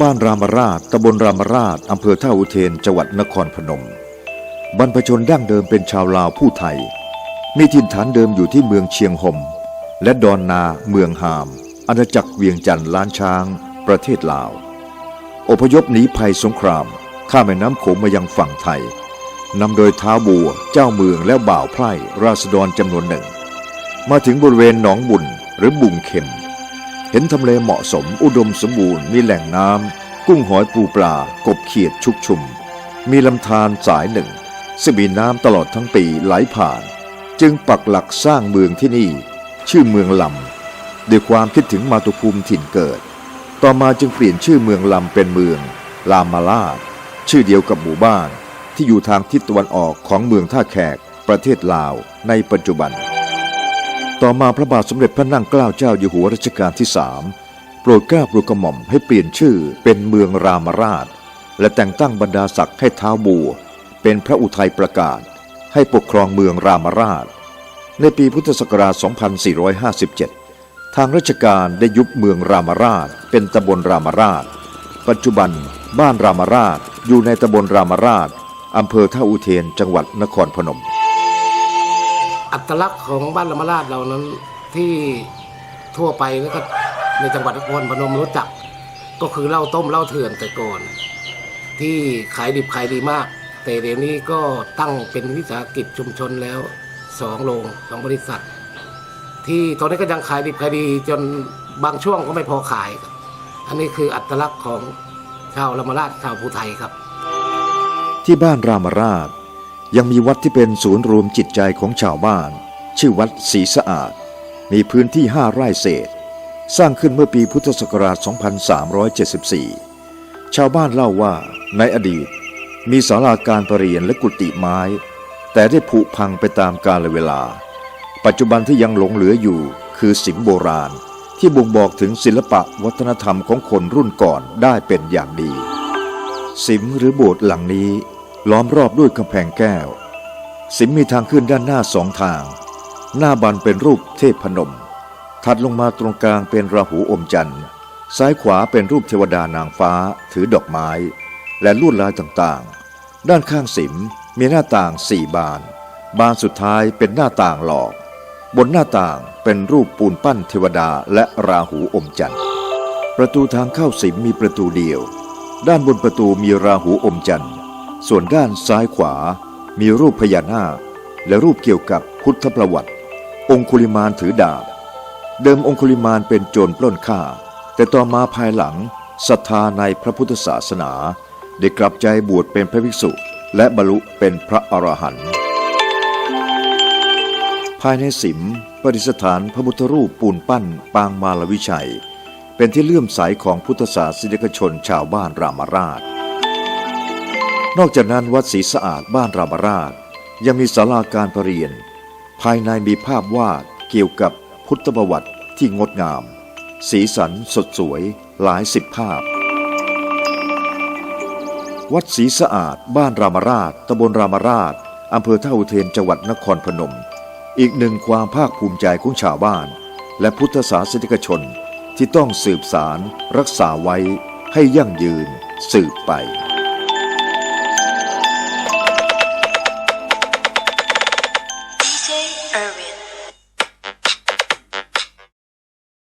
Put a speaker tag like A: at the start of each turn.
A: บ้านรามราชตำบลรามราชอำเภอท่าอุเทนจังหวัดนครพนม บรรพชนดั้งเดิมเป็นชาวลาวผู้ไทย มีถิ่นฐานเดิมอยู่ที่เมืองเชียงหม และดอนนาเมืองหาม อาณาจักรเวียงจันทร์ล้านช้าง ประเทศลาว อพยพหนีภัยสงคราม ข้ามแม่น้ำโขงมายังฝั่งไทยนำโดยท้าวบัว เจ้าเมืองและบ่าวไพร่ราษฎรจำนวนหนึ่ง มาถึงบริเวณหนองบุญหรือบุงเข็ม เห็นทำเลเหมาะสมอุดมสมบูรณ์มีแหล่งน้ำกุ้งหอยปูปลากบเขียดชุกชุม มีลำธารสายหนึ่งซึ่งมีน้ำตลอดทั้งปีไหลผ่าน จึงปักหลักสร้างเมืองที่นี่ ชื่อเมืองลำด้วยความคิดถึงมาตุภูมิถิ่นเกิด ต่อมาจึงเปลี่ยนชื่อเมืองลำเป็นเมืองลามาลาดชื่อเดียวกับหมู่บ้าน ที่อยู่ทางทิศตะวันออกของเมืองท่าแขกประเทศลาวในปัจจุบัน ต่อมาพระบาทสมเด็จพระนั่งเกล้าเจ้าอยู่หัวรัชกาลที่สามโปรดเกล้าโปรดกระหม่อมให้เปลี่ยนชื่อเป็นเมืองรามราช และแต่งตั้งบรรดาศักดิ์ให้ท้าวบัว เป็นพระอุทัยประกาศ ให้ปกครองเมืองรามราช ในปีพุทธศักราช 2457 ทางราชการได้ยุบเมืองรามราช เป็นตำบลรามราช ปัจจุบันบ้านรามราชอยู่ในตำบลรามราชอำเภอท่าอุเทนจังหวัดนครพนม
B: อัตลักษณ์ของบ้านลมาลาดเรานั้นที่ทั่วไปแล้วก็ในจังหวัดนครพนมรู้จัก ก็คือเหล้าต้มเหล้าเถื่อนแต่ก่อน ที่ขายดิบขายดีมาก แต่เดี๋ยวนี้ก็ตั้งเป็นวิสาหกิจชุมชนแล้วสองโรงสองบริษัท ที่ตอนนี้ก็ยังขายดิบขายดีจนบางช่วงก็ไม่พอขาย อันนี้คืออัตลักษณ์ของชาวลำมาลาดชาวภูไทยครับ
A: ที่บ้านรามราช ยังมีวัดที่เป็นศูนย์รวมจิตใจของชาวบ้าน ชื่อวัดศรีสะอาด มีพื้นที่ห้าไร่เศษ สร้างขึ้นเมื่อปีพุทธศักราช 2374 ชาวบ้านเล่าว่าในอดีต มีศาลาการประเรียนและกุฏิไม้ แต่ได้ผุพังไปตามกาลเวลา ปัจจุบันที่ยังหลงเหลืออยู่คือสิมโบราณ ที่บ่งบอกถึงศิลปะวัฒนธรรมของคนรุ่นก่อนได้เป็นอย่างดี สิมหรือโบสถ์หลังนี้ ล้อมรอบด้วยกำแพงแก้ว สิมมีทางขึ้นด้านหน้าสองทาง หน้าบันเป็นรูปเทพพนม ถัดลงมาตรงกลางเป็นราหูอมจันทร์ ซ้ายขวาเป็นรูปเทวดานางฟ้า ถือดอกไม้ และลวดลายต่างๆ ด้านข้างสิมมีหน้าต่างสี่บาน บานสุดท้ายเป็นหน้าต่างหลอก บนหน้าต่างเป็นรูปปูนปั้นเทวดาและราหูอมจันทร์ ประตูทางเข้าสิมมีประตูเดียว ด้านบนประตูมีราหูอมจันทร์ ส่วนด้านซ้ายขวามีรูปพญานาคและรูปเกี่ยวกับพุทธประวัติ องคุลิมานถือดาบ เดิมองคุลิมานเป็นโจรปล้นฆ่า แต่ต่อมาภายหลังศรัทธาในพระพุทธศาสนา ได้กลับใจบวชเป็นพระภิกษุ และบรรลุเป็นพระอรหันต์ภายในสิมประดิษฐานพระพุทธรูปปูนปั้นปางมาลวิชัย เป็นที่เลื่อมใสของพุทธศาสนิกชนชาวบ้านรามราช นอกจากนั้นวัดศรีสะอาดบ้านรามราช ยังมีศาลาการประเรียน ภายในมีภาพวาดเกี่ยวกับพุทธประวัติที่งดงาม สีสันสดสวยหลายสิบภาพ วัดศรีสะอาดบ้านรามราชตำบลรามราชอำเภอท่าอุเทนจังหวัดนครพนม อีกหนึ่งความภาคภูมิใจของชาวบ้าน และพุทธศาสนิกชนที่ต้องสืบสารรักษาไว้ให้ยั่งยืนสืบไป